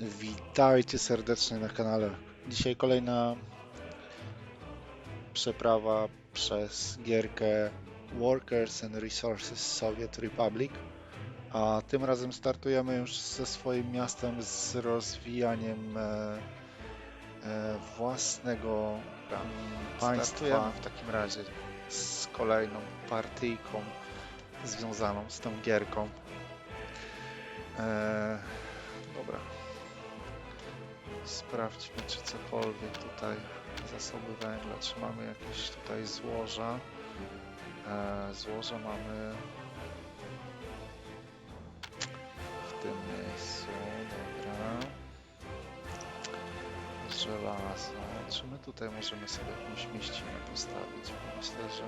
Witajcie serdecznie na kanale. Dzisiaj kolejna przeprawa przez gierkę Workers and Resources Soviet Republic. A tym razem startujemy już ze swoim miastem z rozwijaniem e, e, własnego państwa. Startujemy w takim razie z kolejną partyjką związaną z tą gierką. Eee, dobra. Sprawdźmy, czy cokolwiek tutaj zasoby węgla, czy mamy jakieś tutaj złoża. Eee, złoża mamy w tym miejscu. Dobra. Żelazo. Czy my tutaj możemy sobie jakąś mieścinę postawić? Myślę, że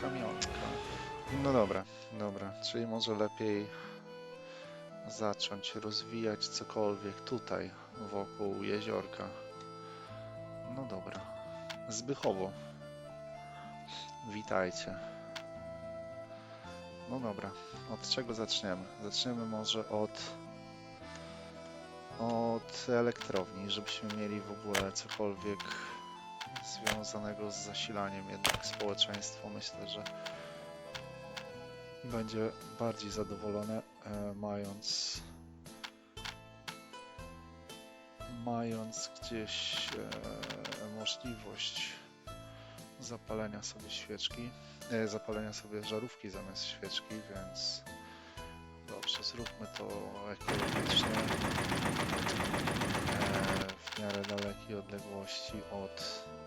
kamionka. No dobra, dobra. Czyli może lepiej zacząć rozwijać cokolwiek tutaj wokół jeziorka. No dobra. Zbychowo. Witajcie. No dobra. Od czego zaczniemy? Zaczniemy może od od elektrowni, żebyśmy mieli w ogóle cokolwiek związanego z zasilaniem jednak społeczeństwo myślę, że będzie bardziej zadowolone mając mając gdzieś e, możliwość zapalenia sobie świeczki, e, zapalenia sobie żarówki zamiast świeczki, więc dobrze, zróbmy to ekologicznie e, w miarę dalekiej odległości od od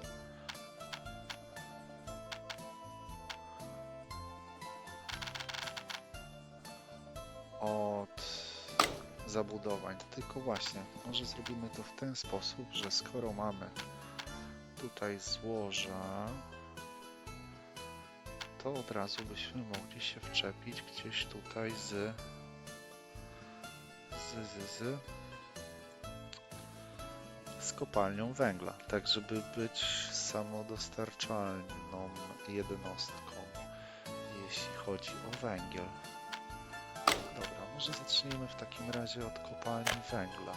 zabudowań. Tylko właśnie, może zrobimy to w ten sposób, że skoro mamy tutaj złoża, to od razu byśmy mogli się wczepić gdzieś tutaj z z, z, z z kopalnią węgla, tak żeby być samodostarczalną jednostką, jeśli chodzi o węgiel. Może zacznijmy w takim razie od kopalni węgla.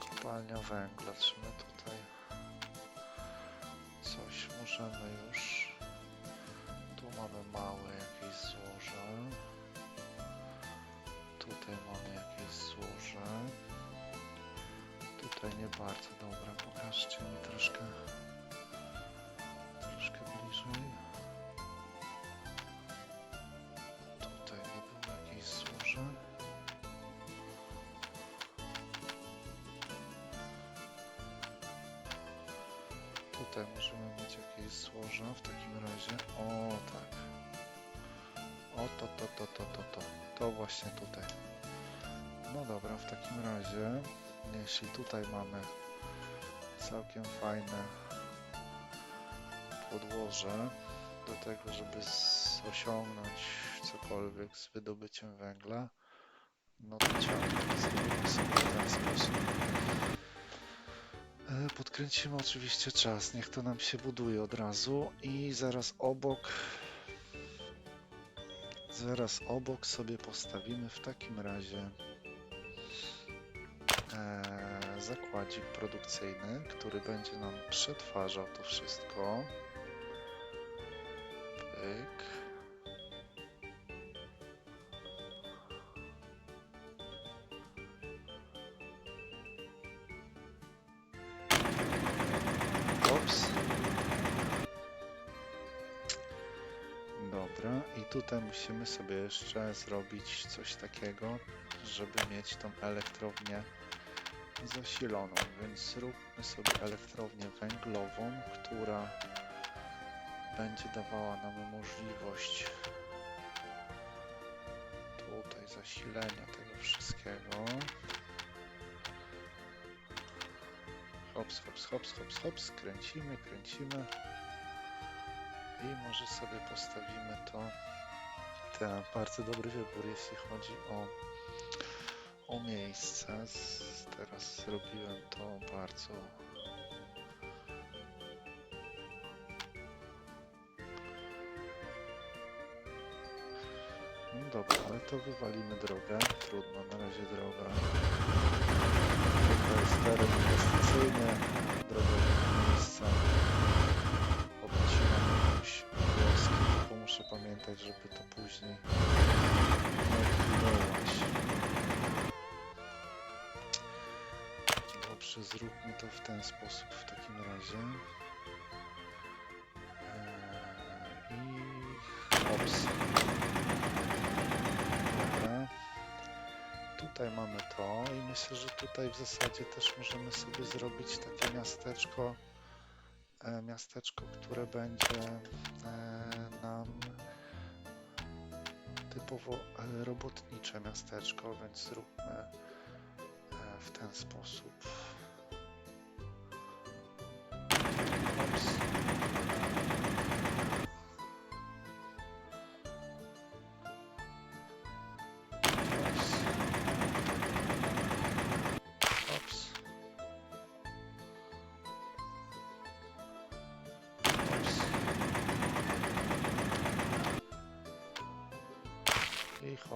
Kopalnia węgla, czy my tutaj coś możemy już... Tu mamy małe jakieś złoże. Tutaj mamy jakieś złoże. Tutaj nie bardzo. Dobra, pokażcie mi troszkę podłoże do tego, żeby osiągnąć cokolwiek z wydobyciem węgla, no to ciągle zrobimy sobie w ten sposób. E, Podkręcimy oczywiście czas, niech to nam się buduje od razu i zaraz obok zaraz obok sobie postawimy w takim razie e, zakładzik produkcyjny, który będzie nam przetwarzał to wszystko. Ops. Dobra, i tutaj musimy sobie jeszcze zrobić coś takiego, żeby mieć tą elektrownię zasiloną, więc zróbmy sobie elektrownię węglową, która będzie dawała nam możliwość tutaj zasilenia tego wszystkiego. Hops, hops, hops, hops, hops, kręcimy, kręcimy. I może sobie postawimy to. Ten bardzo dobry wybór, jeśli chodzi o, o miejsce. Teraz zrobiłem to bardzo. Dobra, ale to wywalimy drogę. Trudno, na razie droga. To jest teren inwestycyjny, droga miejsca. Obcinam jakąś wioskę, tylko muszę pamiętać, żeby to później likwidować. Dobrze, zróbmy to w ten sposób w takim razie. Tutaj mamy to i myślę, że tutaj w zasadzie też możemy sobie zrobić takie miasteczko, e, miasteczko, które będzie e, nam typowo e, robotnicze miasteczko, więc zróbmy w ten sposób.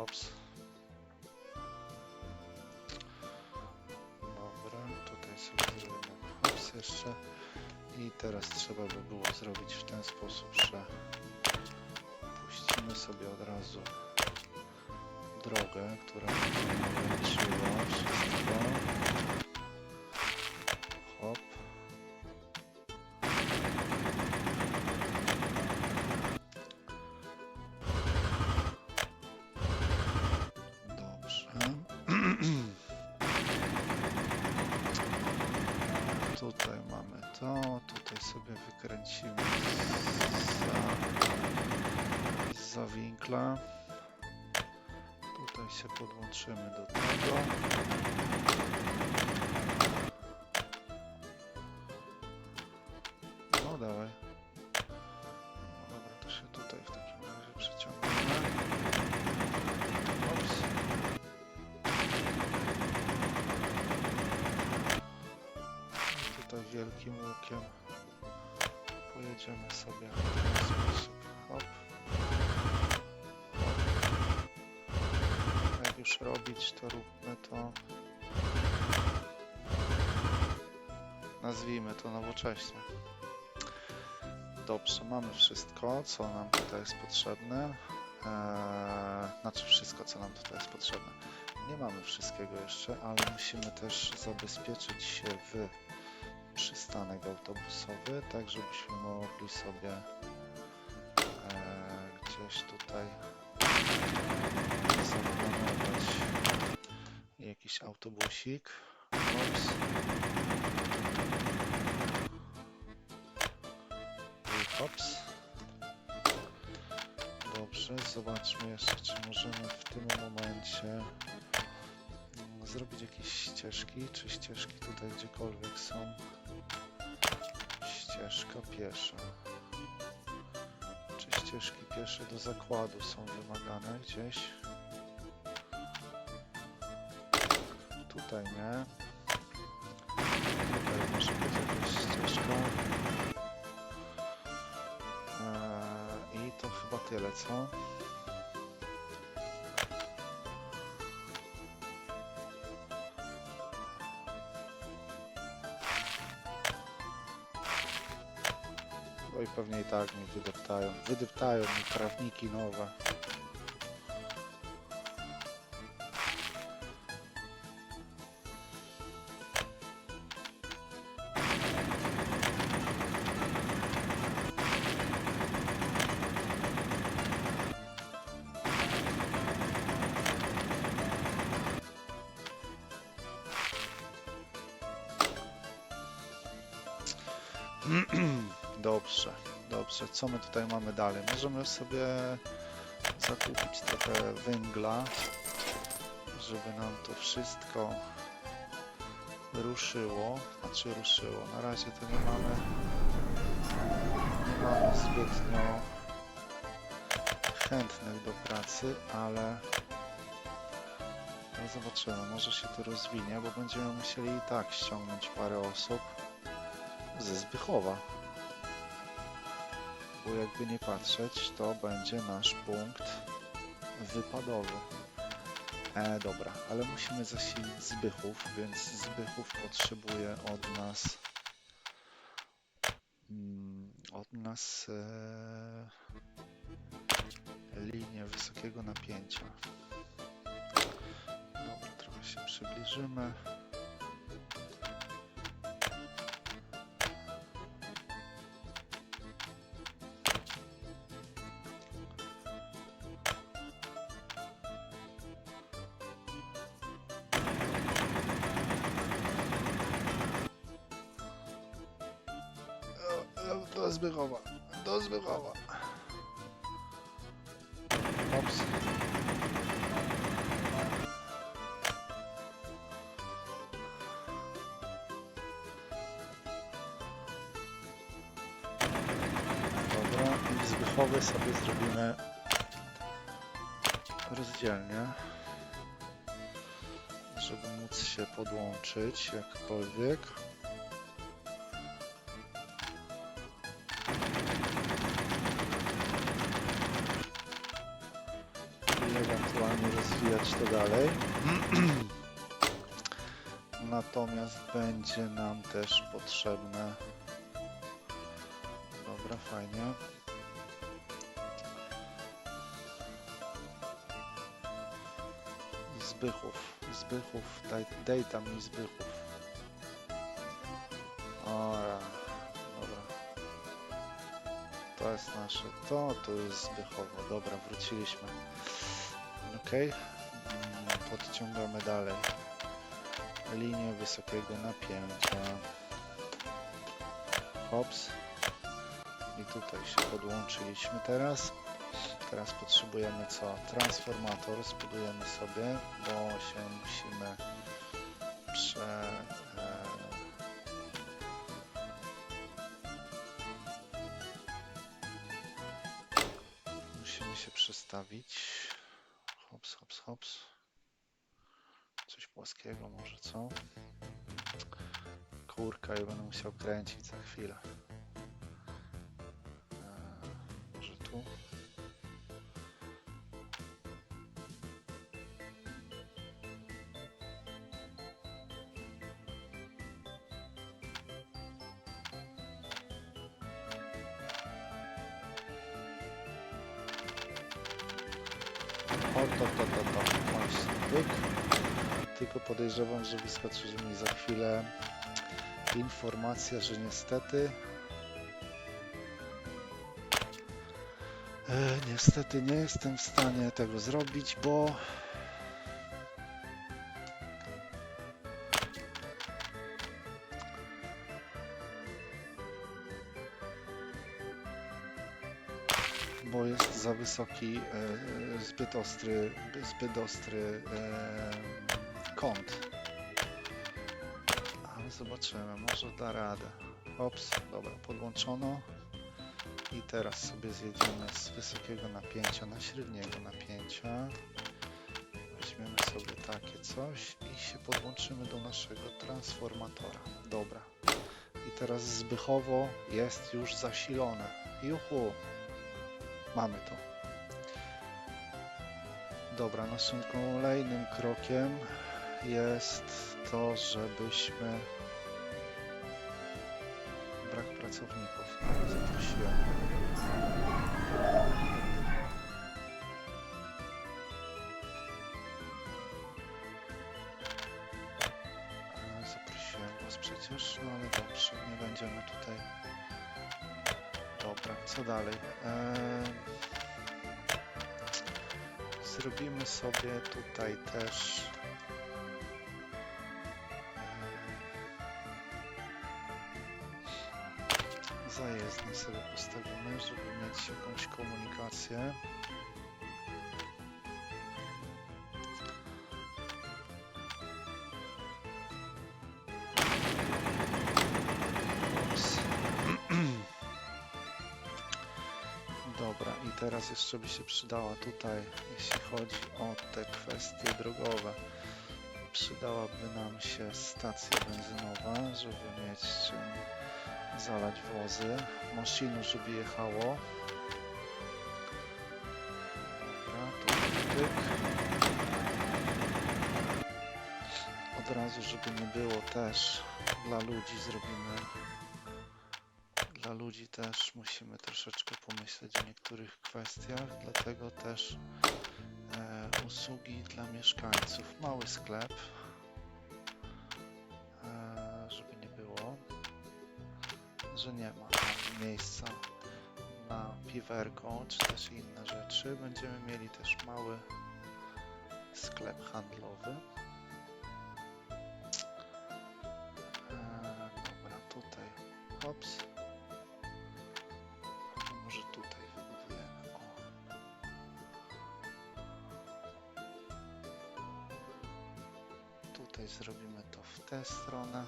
I hops. Dobra, tutaj sobie zrobimy hops jeszcze. I teraz trzeba by było zrobić w ten sposób, że puścimy sobie od razu drogę, która będzie wszystko. Sobie wykręcimy za, za winkla. Tutaj się podłączymy do tego. Pojedziemy sobie w ten sposób. Hop. Jak już robić, to róbmy to. Nazwijmy to nowocześnie. Dobrze, mamy wszystko, co nam tutaj jest potrzebne. Eee, znaczy wszystko, co nam tutaj jest potrzebne. Nie mamy wszystkiego jeszcze, ale musimy też zabezpieczyć się w przystanek autobusowy, tak żebyśmy mogli sobie eee, gdzieś tutaj zaplanować jakiś autobusik. Ops. I. Dobrze, zobaczmy jeszcze, czy możemy w tym momencie zrobić jakieś ścieżki, czy ścieżki tutaj gdziekolwiek są. Ścieżka piesza. Czy ścieżki piesze do zakładu są wymagane gdzieś? Tutaj nie. Tutaj może być jakaś ścieżka. Eee, I to chyba tyle, co? Pewnie i tak mi wydeptają. Wydeptają mi prawniki nowe. Co my tutaj mamy dalej? Możemy sobie zakupić trochę węgla, żeby nam to wszystko ruszyło. Znaczy ruszyło. Na razie to nie mamy, nie mamy zbytnio chętnych do pracy, ale zobaczymy. Może się to rozwinie, bo będziemy musieli i tak ściągnąć parę osób ze Zbychowa bo jakby nie patrzeć, to będzie nasz punkt wypadowy. E, dobra, ale musimy zasilić Zbychów, więc Zbychów potrzebuje od nas mm, od nas e, linię wysokiego napięcia. Dobra, trochę się przybliżymy. Do Zbychowa, do Zbychowa. Ops. Dobra, i Zbychowy sobie zrobimy rozdzielnie, żeby móc się podłączyć jakkolwiek. Ewentualnie rozwijać to dalej. Natomiast będzie nam też potrzebne. Dobra, fajnie. Zbychów, Zbychów, daj, daj tam mi Zbychów. Ora, dobra. To jest nasze, to, to jest Zbychowo. Dobra, wróciliśmy. Ok, podciągamy dalej linię wysokiego napięcia. Hops. I tutaj się podłączyliśmy teraz. Teraz potrzebujemy co? Transformator zbudujemy sobie, bo się musimy prze... E, musimy się przestawić. Hops. Coś płaskiego może, co? Kurka, ja będę musiał kręcić za chwilę. Podejrzewam, że wyskoczy mi za chwilę informacja, że niestety e, niestety nie jestem w stanie tego zrobić, bo bo jest za wysoki, e, zbyt ostry, zbyt ostry e, kąt. Zobaczymy, może da radę. Ops, dobra, podłączono. I teraz sobie zjedziemy z wysokiego napięcia na średniego napięcia. Weźmiemy sobie takie coś i się podłączymy do naszego transformatora. Dobra. I teraz Zbychowo jest już zasilone. Juhu! Mamy to. Dobra, naszym kolejnym krokiem jest to, żebyśmy... Brak pracowników. Zaprosiłem. Zaprosiłem was przecież, no ale dobrze, nie będziemy tutaj Dobra, co dalej? Eee, zrobimy sobie tutaj też. Żeby mieć jakąś komunikację. Dobra, i teraz jeszcze by się przydała tutaj, jeśli chodzi o te kwestie drogowe, przydałaby nam się stacja benzynowa, żeby mieć czym zalać wozy, maszynu, żeby jechało. Dobra, tu pyk. Od razu, żeby nie było też dla ludzi zrobimy. Dla ludzi też musimy troszeczkę pomyśleć o niektórych kwestiach, dlatego też e, usługi dla mieszkańców. Mały sklep, że nie ma miejsca na piwerko czy też inne rzeczy. Będziemy mieli też mały sklep handlowy. E, dobra, tutaj. Hops. Może tutaj wybudujemy. O. Tutaj zrobimy to w tę stronę.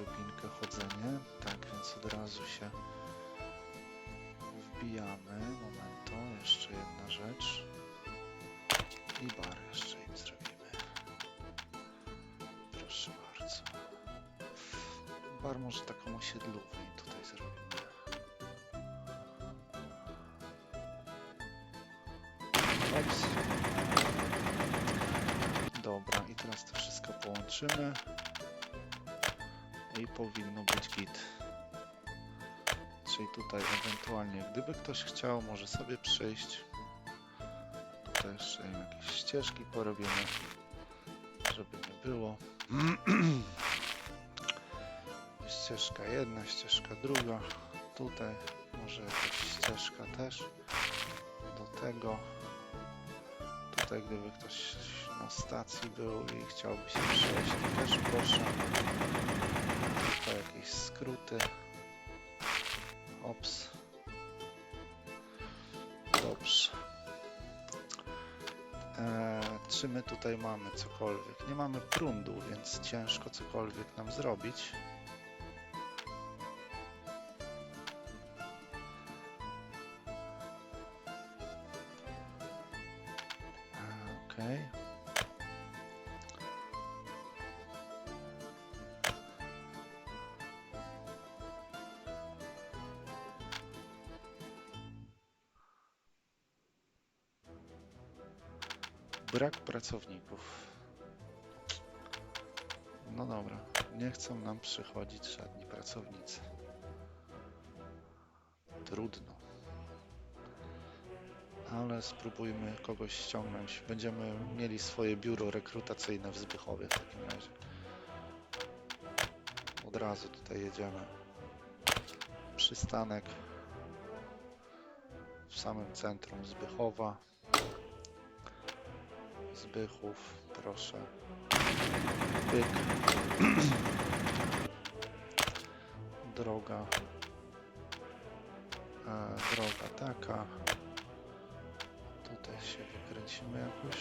Odrobinkę chodzenie. Tak więc od razu się wbijamy. Momento, jeszcze jedna rzecz. I bar jeszcze im zrobimy. Proszę bardzo. Bar może taką osiedlówkę im tutaj zrobimy. Ops. Dobra, i teraz to wszystko połączymy. I powinno być git. Czyli tutaj ewentualnie, gdyby ktoś chciał, może sobie przyjść. Tutaj jeszcze jakieś ścieżki porobimy, żeby nie było. ścieżka jedna, ścieżka druga. Tutaj może jakaś ścieżka też do tego. Tutaj gdyby ktoś na stacji był i chciałby się przejść, to też proszę. Tutaj jakieś skróty. Ops. Dobrze. Eee, czy my tutaj mamy cokolwiek? Nie mamy prądu, więc ciężko cokolwiek nam zrobić. Eee, Okej. Brak pracowników. No dobra, nie chcą nam przychodzić żadni pracownicy. Trudno. Ale spróbujmy kogoś ściągnąć. Będziemy mieli swoje biuro rekrutacyjne w Zbychowie w takim razie. Od razu tutaj jedziemy. Przystanek w samym centrum Zbychowa. Zbychów, proszę. Byk. Droga. E, droga taka. Tutaj się wykręcimy jakoś.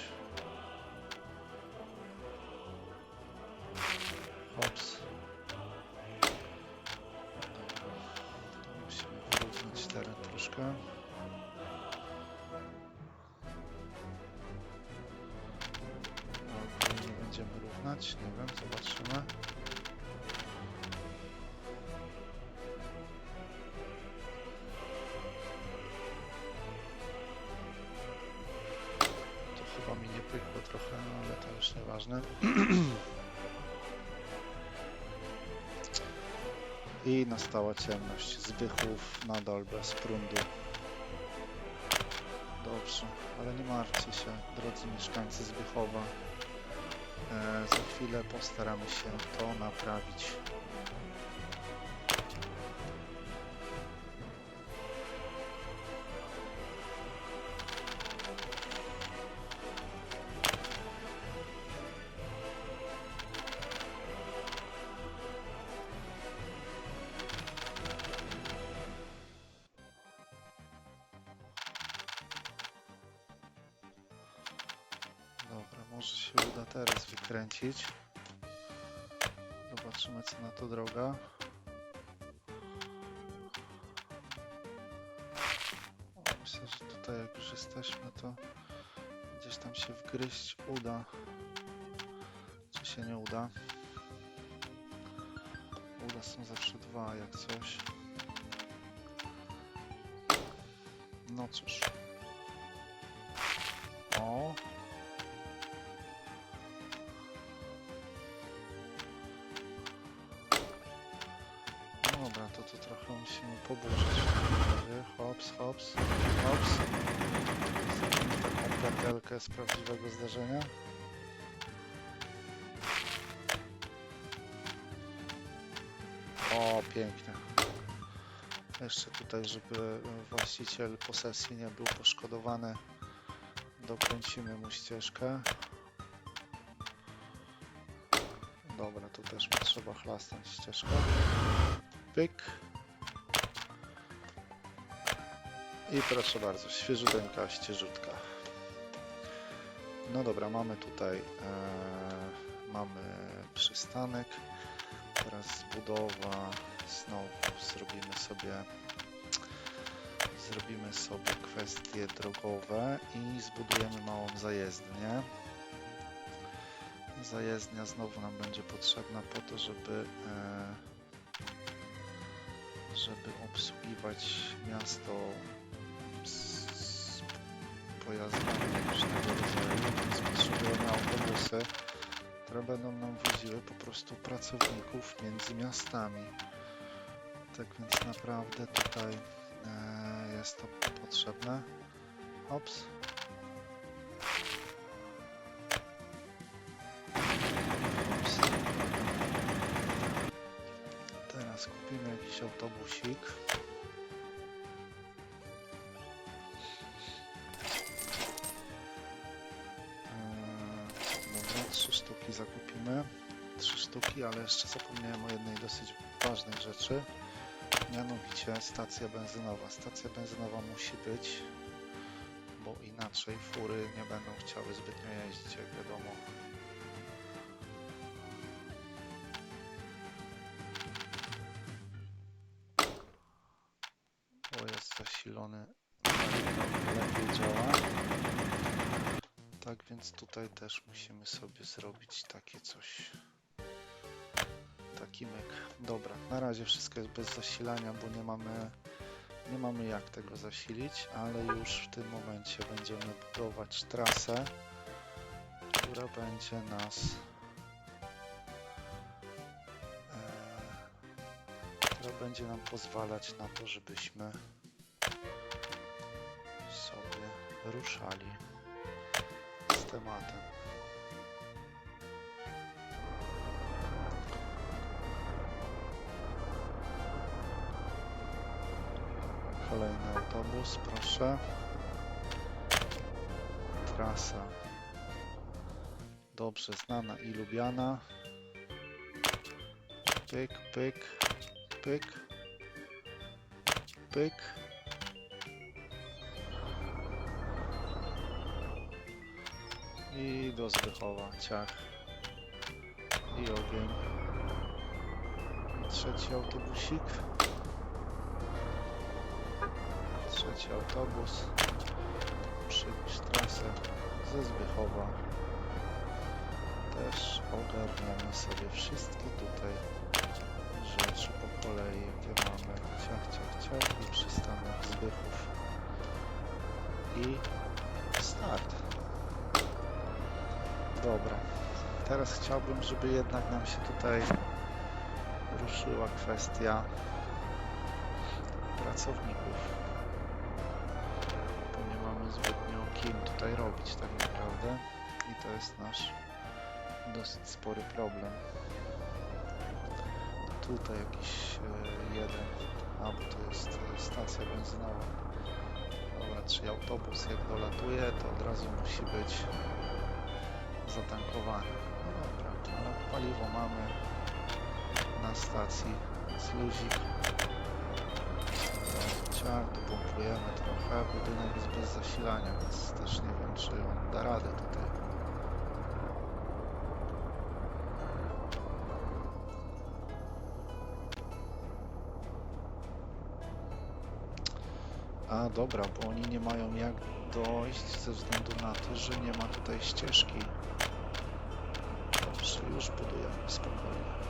I nastała ciemność. Zbychów nadal bez prądu. Dobrze, ale nie martwcie się, drodzy mieszkańcy Zbychowa. E, za chwilę postaramy się to naprawić. jak już jesteśmy, to gdzieś tam się wgryźć uda. Czy się nie uda? Uda są zawsze dwa, jak coś. No cóż. O, to trochę musimy poburzyć. Hops, hops, hops. Taką pętelkę z prawdziwego zdarzenia. O, pięknie. Jeszcze tutaj, żeby właściciel posesji nie był poszkodowany, dokręcimy mu ścieżkę. Dobra, tu też trzeba chlasnąć ścieżkę. Pyk. I proszę bardzo, świeżuteńka ścieżutka. No dobra, mamy tutaj e, mamy przystanek. Teraz zbudowa. Znowu zrobimy sobie zrobimy sobie kwestie drogowe i zbudujemy małą zajezdnię. Zajezdnia znowu nam będzie potrzebna po to, żeby e, żeby obsługiwać miasto z, pojazdami różnego rodzaju, więc potrzebujemy autobusy, które będą nam woziły po prostu pracowników między miastami. Tak więc naprawdę tutaj e, jest to potrzebne. Ops. Autobusik. Eee, Dobra, trzy sztuki zakupimy. Trzy sztuki, ale jeszcze zapomniałem o jednej dosyć ważnej rzeczy. Mianowicie stacja benzynowa. Stacja benzynowa musi być, bo inaczej fury nie będą chciały zbytnio jeździć, jak wiadomo. Też musimy sobie zrobić takie coś. Taki myk. Dobra, na razie wszystko jest bez zasilania, bo nie mamy, nie mamy jak tego zasilić, ale już w tym momencie będziemy budować trasę, która będzie nas e, będzie nam pozwalać na to, żebyśmy sobie ruszali z tematem. Autobus, proszę. Trasa dobrze znana i lubiana. Pyk, pyk, pyk, pyk. I do Zbychowa, ciach. I ogień. I trzeci autobusik. Trzeci autobus. Przybliż trasę ze Zbychowa. Też ogarniamy sobie wszystkie tutaj rzeczy po kolei, jakie mamy. Ciach, ciach, ciach i przystanek Zbychów. I start. Dobra. Teraz chciałbym, żeby jednak nam się tutaj ruszyła kwestia pracowników. Tutaj robić tak naprawdę. I to jest nasz dosyć spory problem. Tutaj jakiś e, jeden, a bo to jest e, stacja benzynowa. Dobra, czyli autobus jak dolatuje, to od razu musi być zatankowany. No dobra, ale paliwo mamy na stacji z luzik. Ciach, dopompujemy trochę. Budynek jest bez zasilania, więc też nie wiem, czy on da radę tutaj. A dobra, bo oni nie mają jak dojść ze względu na to, że nie ma tutaj ścieżki. Dobrze, już budujemy spokojnie.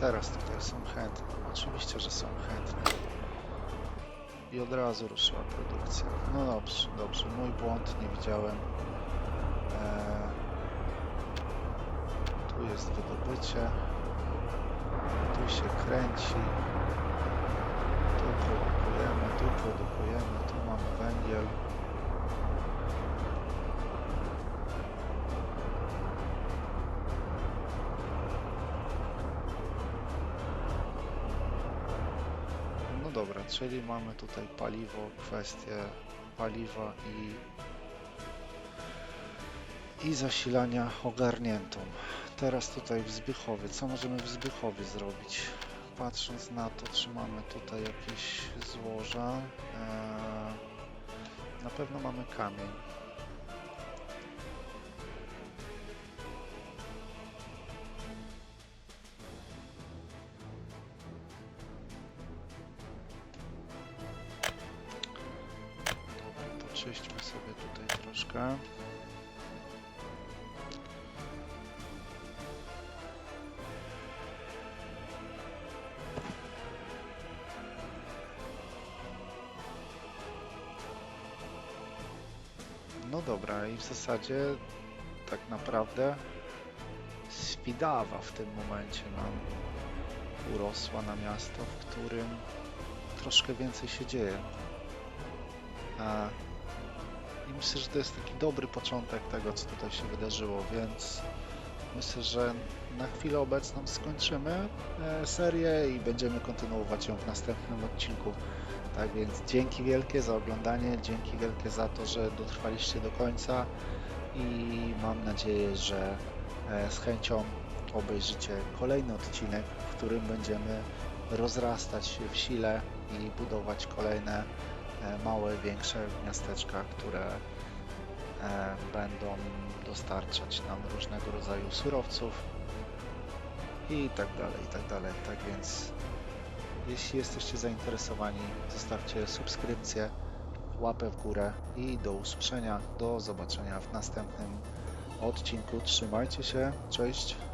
Teraz tutaj są chętni. Oczywiście, że są chętni. I od razu ruszyła produkcja. No dobrze, dobrze. Mój błąd, nie widziałem. Eee, tu jest wydobycie. Tu się kręci. Tu produkujemy, tu produkujemy, tu mamy węgiel. Czyli mamy tutaj paliwo, kwestię paliwa i, i zasilania ogarniętą. Teraz tutaj w Zbychowie, co możemy w Zbychowie zrobić? Patrząc na to, czy mamy tutaj jakieś złoża, eee, na pewno mamy kamień. Świdawa w tym momencie nam urosła na miasto, w którym troszkę więcej się dzieje. I myślę, że to jest taki dobry początek tego, co tutaj się wydarzyło, więc myślę, że na chwilę obecną skończymy e, serię i będziemy kontynuować ją w następnym odcinku. Tak więc dzięki wielkie za oglądanie, dzięki wielkie za to, że dotrwaliście do końca i mam nadzieję, że e, z chęcią obejrzycie kolejny odcinek, w którym będziemy rozrastać się w sile i budować kolejne e, małe, większe miasteczka, które e, będą dostarczać nam różnego rodzaju surowców i tak dalej, i tak dalej. Tak więc jeśli jesteście zainteresowani, zostawcie subskrypcję, łapę w górę i do usłyszenia, do zobaczenia w następnym odcinku. Trzymajcie się, cześć!